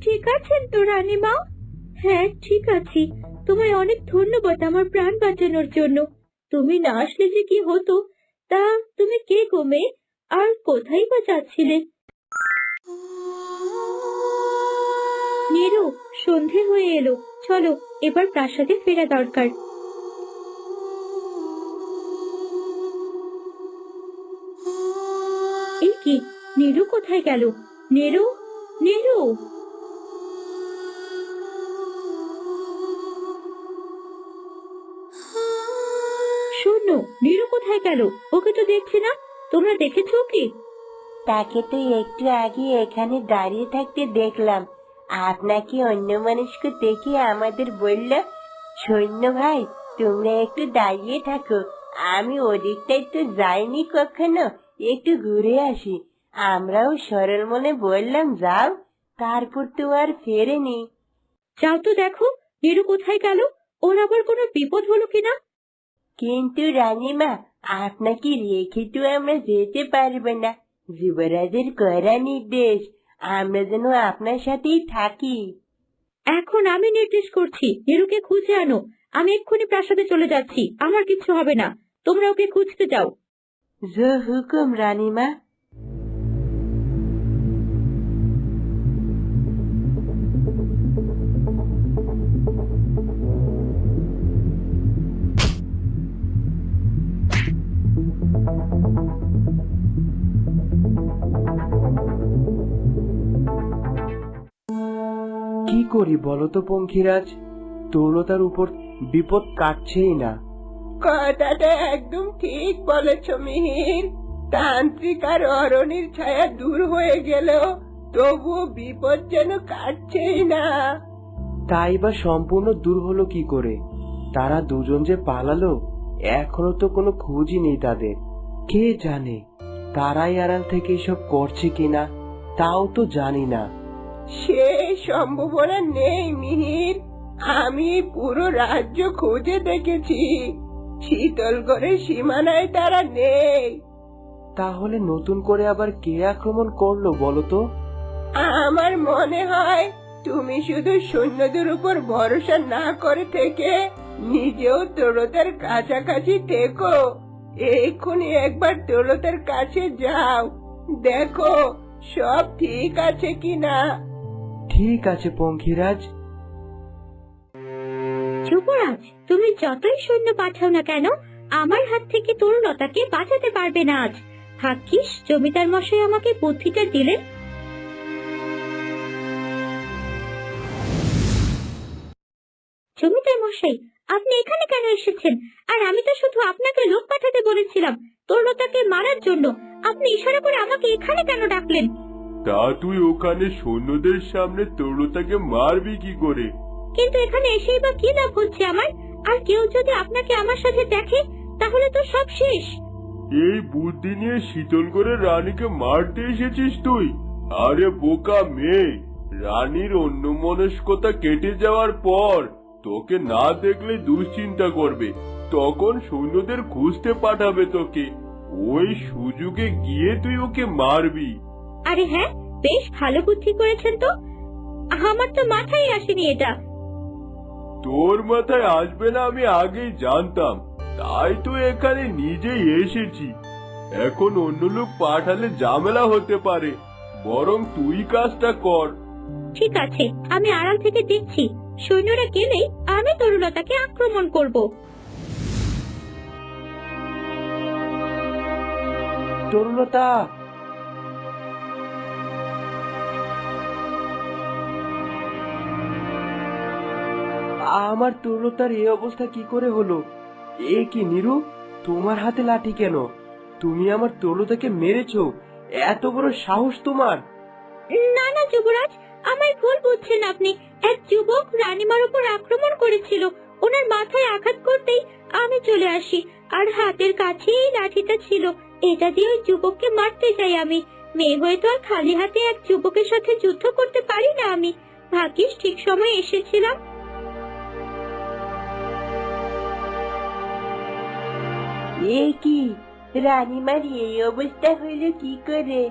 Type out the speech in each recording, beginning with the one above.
ঠিক আছেন তো, রানীমা? হ্যাঁ ঠিক আছি। তোমায় অনেক ধন্যবাদ আমার প্রাণ বাঁচানোর জন্য। তুমি না আসলে যে কি হতো, তা তুমি কে মেয়ে? আর কোথায় বা যাচ্ছিলে? নেরু, সন্ধে হয়ে এলো। চলো, এবার প্রাসাদে ফেরা দরকার। এই কি? নেরু কোথায় গেল? নেরু? নেরু? শূন্য নীরু কোথায় গেল? ওকে তো দেখছি না। তোমরা দেখেছ কি? তাকে তো একটু আগে এখানে দাঁড়িয়ে থাকতে দেখলাম। আপনাকে অন্য মানুষকে দেখে আমাদের বলল সৈন্য ভাই তোমরা একটু দাঁড়িয়ে থাকো। আমি ওদিকটাই তো যাইনি কখনো। একটু ঘুরে আসি। আমরাও সরল মনে বললাম যাও। তারপর তো আর ফেরেনি। যাও তো দেখো নীরু কোথায় গেল? ওর আবার কোনো বিপদ হলো কিনা? কিন্তু রানীমা আপনাকে রেখে তো আমরা যেতে পারব না। যুবরাজের করা নির্দেশ আমরা যেন আপনার সাথেই থাকি। এখন আমি নির্দেশ করছি হেরুকে খুঁজে আনো। আমি এক্ষুনি প্রাসাদে চলে যাচ্ছি আমার কিছু হবে না। তোমরা ওকে খুঁজতে যাও। জ হুকুম রানীমা। কি করি বলো তো পঙ্খিরাজ তরুলতার উপর বিপদ কাটছেই না। কথাটা একদম ঠিক বলেছ মিহির। তান্ত্রিক আর অরণির ছায়া দূর হয়ে গেল তবুও বিপদ যেন কাটছেই না। তাই বা সম্পূর্ণ দূর হলো কি করে? তারা দুজন যে পালালো এখনও তো কোনো খোঁজই নেই তাদের। কে জানে? তারাই আড়াল থেকে এসব করছে কিনা? তাও তো জানি না। সে সম্ভাবনা নেই মিহির। আমি পুরো রাজ্য খুঁজে দেখেছি। শীতলগড়ের সীমানায় তারা নেই। তাহলে নতুন করে আবার কে আক্রমণ করল বলো তো? আমার মনে হয় তুমি শুধু সৈন্যদের উপর ভরসা না করে থেকে নিজেও তোরতার কাছাকাছি থেকো। এক্ষুনি একবার দৌলতের কাছে যাও। দেখো সব ঠিক আছে কি না ঠিক আছে পঙ্খিরাজ। যুবরাজ তুমি যতই সৈন্য পাঠাও না কেন আমার হাত থেকে তরুণতাকে বাঁচাতে পারবে না আজ। ভাগ্যিস জমিদার মশাই আমাকে বুদ্ধিটা দিলেন মশাই আপনি এখানে কেন এসেছেন? আর আমি তো শুধু আপনাকে লোক পাঠাতে বলেছিলাম। তরুণতাকে মারার জন্য। আপনি ইশারা করে আমাকে এখানে কেন ডাকলেন? তা তুই ওখানে সৈন্যদের সামনে তরুণতাকে মারবি কি করে? কিন্তু এখানে এসেই বা কি লাভ হচ্ছে আমার? আর কেউ যদি আপনাকে আমার সাথে দেখে তাহলে তো সব শেষ। এই বুদ্ধি নিয়ে শীতল করে রানীকে মারতে এসেছিস তুই? আরে বোকা মেয়ে রানীর অন্য মনস্কতা কেটে যাওয়ার পর তোকে না দেখলে দুশ্চিন্তা করবে। তখন সৈন্যদের খুঁজতে পাঠাবে তোকে। ওই সুযোগে গিয়ে তুই ওকে মারবি। আরে হ্যাঁ বেশ ভালো বুদ্ধি করেছেন তো। আমার তো মাথায় আসেনি এটা। তোর মাথায় আসবে না আমি আগেই জানতাম। তাই তো এখানে নিজেই এসেছি। এখন অন্য লোক পাঠালে ঝামেলা হতে পারে। বরং তুই কাজটা কর। ঠিক আছে আমি আড়াল থেকে দেখছি। সৈন্যরা গেলেই আমি তরুলতাকে আক্রমণ করব। তরুলতা আমার তরুলতার এই অবস্থা কি করে হলো? এ কি নিরু? তোমার হাতে লাঠি কেন? তুমি আমার তরুলতাকে মেরেছো। এত বড় সাহস তোমার! না না যুবরাজ আমায় ভুল বুঝছেন আপনি। এক যুবক উপর আক্রমণ করেছিল। ওনার মাথায় আঘাত করতেই আমি চলে আসি আর হাতের কাছেই লাঠিটা ছিল। এটা দিয়ে ওই যুবককে মারতে যাই আমি। মেয়ে হয়ে তো আর খালি হাতে এক যুবকের সাথে যুদ্ধ করতে পারি না আমি। ভাগ্যিস ঠিক সময় এসেছিলাম। এ কি? রানীমার এই অবস্থা হইল কি করে?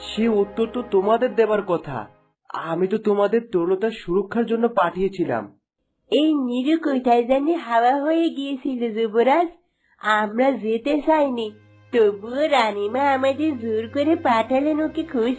সে উত্তর তো তোমাদের দেবার কথা। আমি তো তোমাদের তরুণতার সুরক্ষার জন্য পাঠিয়েছিলাম। এই নিরু কোথায় জানি হাওয়া হয়ে গিয়েছিল যুবরাজ। আমরা যেতে চাইনি। তবুও রানীমা আমাদের জোর করে পাঠালেন ওকে খুঁজ